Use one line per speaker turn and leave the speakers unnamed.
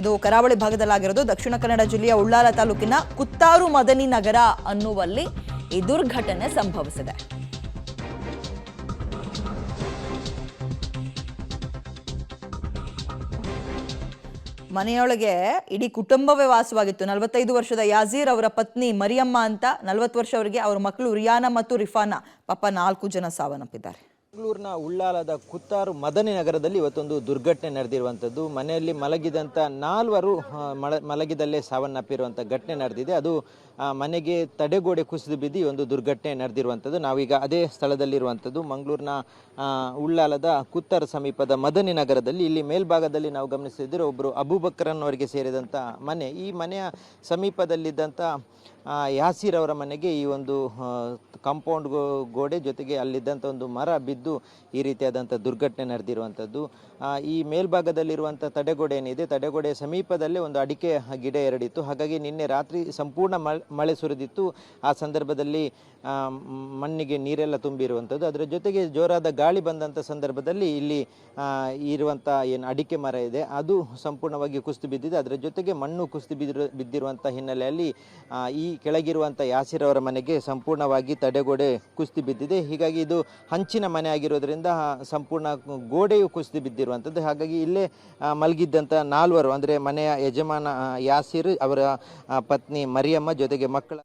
ಇದು ಕರಾವಳಿ ಭಾಗದಲ್ಲಾಗಿರೋದು. ದಕ್ಷಿಣ ಕನ್ನಡ ಜಿಲ್ಲೆಯ ಉಳ್ಳಾಲ ತಾಲೂಕಿನ ಕುತ್ತಾರು ಮದನಿ ನಗರ ಅನ್ನುವಲ್ಲಿ ಈ ದುರ್ಘಟನೆ ಸಂಭವಿಸಿದೆ. ಮನೆಯೊಳಗೆ ಇಡೀ ಕುಟುಂಬವೇ ವಾಸವಾಗಿತ್ತು. ನಲವತ್ತೈದು ವರ್ಷದ ಯಾಜೀರ್ ಅವರ ಪತ್ನಿ ಮರಿಯಮ್ಮ ಅಂತ ನಲವತ್ತು ವರ್ಷ ಅವರಿಗೆ ಅವರ ಮಕ್ಕಳು ರಿಯಾನ ಮತ್ತು ರಿಫಾನ. ಪಾಪ ನಾಲ್ಕು ಜನ ಸಾವನ್ನಪ್ಪಿದ್ದಾರೆ.
ಬೆಂಗಳೂರಿನ ಉಳ್ಳಾಲದ ಕುತ್ತಾರು ಮದನಿ ನಗರದಲ್ಲಿ ಇವತ್ತೊಂದು ದುರ್ಘಟನೆ ನಡೆದಿರುವಂಥದ್ದು. ಮನೆಯಲ್ಲಿ ಮಲಗಿದಂಥ ನಾಲ್ವರು ಮಳ, ಮಲಗಿದಲ್ಲೇ ಸಾವನ್ನಪ್ಪಿರುವಂಥ ಘಟನೆ ನಡೆದಿದೆ. ಅದು ಮನೆಗೆ ತಡೆಗೋಡೆ ಕುಸಿದು ಬಿದ್ದು ಒಂದು ದುರ್ಘಟನೆ ನಡೆದಿರುವಂಥದ್ದು. ನಾವೀಗ ಅದೇ ಸ್ಥಳದಲ್ಲಿರುವಂಥದ್ದು. ಮಂಗಳೂರಿನ ಉಳ್ಳಾಲದ ಕುತ್ತಾರ ಸಮೀಪದ ಮದನಿ ನಗರದಲ್ಲಿ ಇಲ್ಲಿ ಮೇಲ್ಭಾಗದಲ್ಲಿ ನಾವು ಗಮನಿಸಿದ್ರೆ ಒಬ್ಬರು ಅಬೂಬಕ್ರನ್ ಅವರಿಗೆ ಸೇರಿದಂಥ ಮನೆ. ಈ ಮನೆಯ ಸಮೀಪದಲ್ಲಿದ್ದಂಥ ಯಾಸೀರ್ ಅವರ ಮನೆಗೆ ಈ ಒಂದು ಕಾಂಪೌಂಡ್ ಗೋಡೆ ಜೊತೆಗೆ ಅಲ್ಲಿದ್ದಂಥ ಒಂದು ಮರ ಬಿದ್ದು ಈ ರೀತಿಯಾದಂಥ ದುರ್ಘಟನೆ ನಡೆದಿರುವಂಥದ್ದು. ಈ ಮೇಲ್ಭಾಗದಲ್ಲಿರುವಂಥ ತಡೆಗೋಡೆ ಏನಿದೆ ತಡೆಗೋಡೆ ಸಮೀಪದಲ್ಲೇ ಒಂದು ಅಡಿಕೆ ಗಿಡ ಎರಡಿತ್ತು. ಹಾಗಾಗಿ ನಿನ್ನೆ ರಾತ್ರಿ ಸಂಪೂರ್ಣ ಮಳೆ ಸುರಿದಿತ್ತು. ಆ ಸಂದರ್ಭದಲ್ಲಿ ಮಣ್ಣಿಗೆ ನೀರೆಲ್ಲ ತುಂಬಿರುವಂಥದ್ದು. ಅದರ ಜೊತೆಗೆ ಜೋರಾದ ಗಾಳಿ ಬಂದಂಥ ಸಂದರ್ಭದಲ್ಲಿ ಇಲ್ಲಿ ಇರುವಂಥ ಏನು ಅಡಿಕೆ ಮರ ಇದೆ, ಅದು ಸಂಪೂರ್ಣವಾಗಿ ಕುಸಿದು ಬಿದ್ದಿದೆ. ಅದರ ಜೊತೆಗೆ ಮಣ್ಣು ಕುಸಿದು ಬಿದ್ದಿರು ಬಿದ್ದಿರುವಂಥ ಹಿನ್ನೆಲೆಯಲ್ಲಿ ಈ ಕೆಳಗಿರುವಂಥ ಯಾಸಿರವರ ಮನೆಗೆ ಸಂಪೂರ್ಣವಾಗಿ ತಡೆಗೋಡೆ ಕುಸಿದು ಬಿದ್ದಿದೆ. ಹೀಗಾಗಿ ಇದು ಹಂಚಿನ ಮನೆ ಆಗಿರೋದ್ರಿಂದ ಸಂಪೂರ್ಣ ಗೋಡೆಯು ಕುಸಿದು ಬಿದ್ದಿರುವಂಥದ್ದು. ಹಾಗಾಗಿ ಇಲ್ಲೇ ಮಲಗಿದ್ದಂಥ ನಾಲ್ವರು, ಅಂದರೆ ಮನೆಯ ಯಜಮಾನ ಯಾಸಿರ್ ಅವರ ಪತ್ನಿ ಮರಿಯಮ್ಮ ಜೊತೆಗೆ ಮಕ್ಕಳ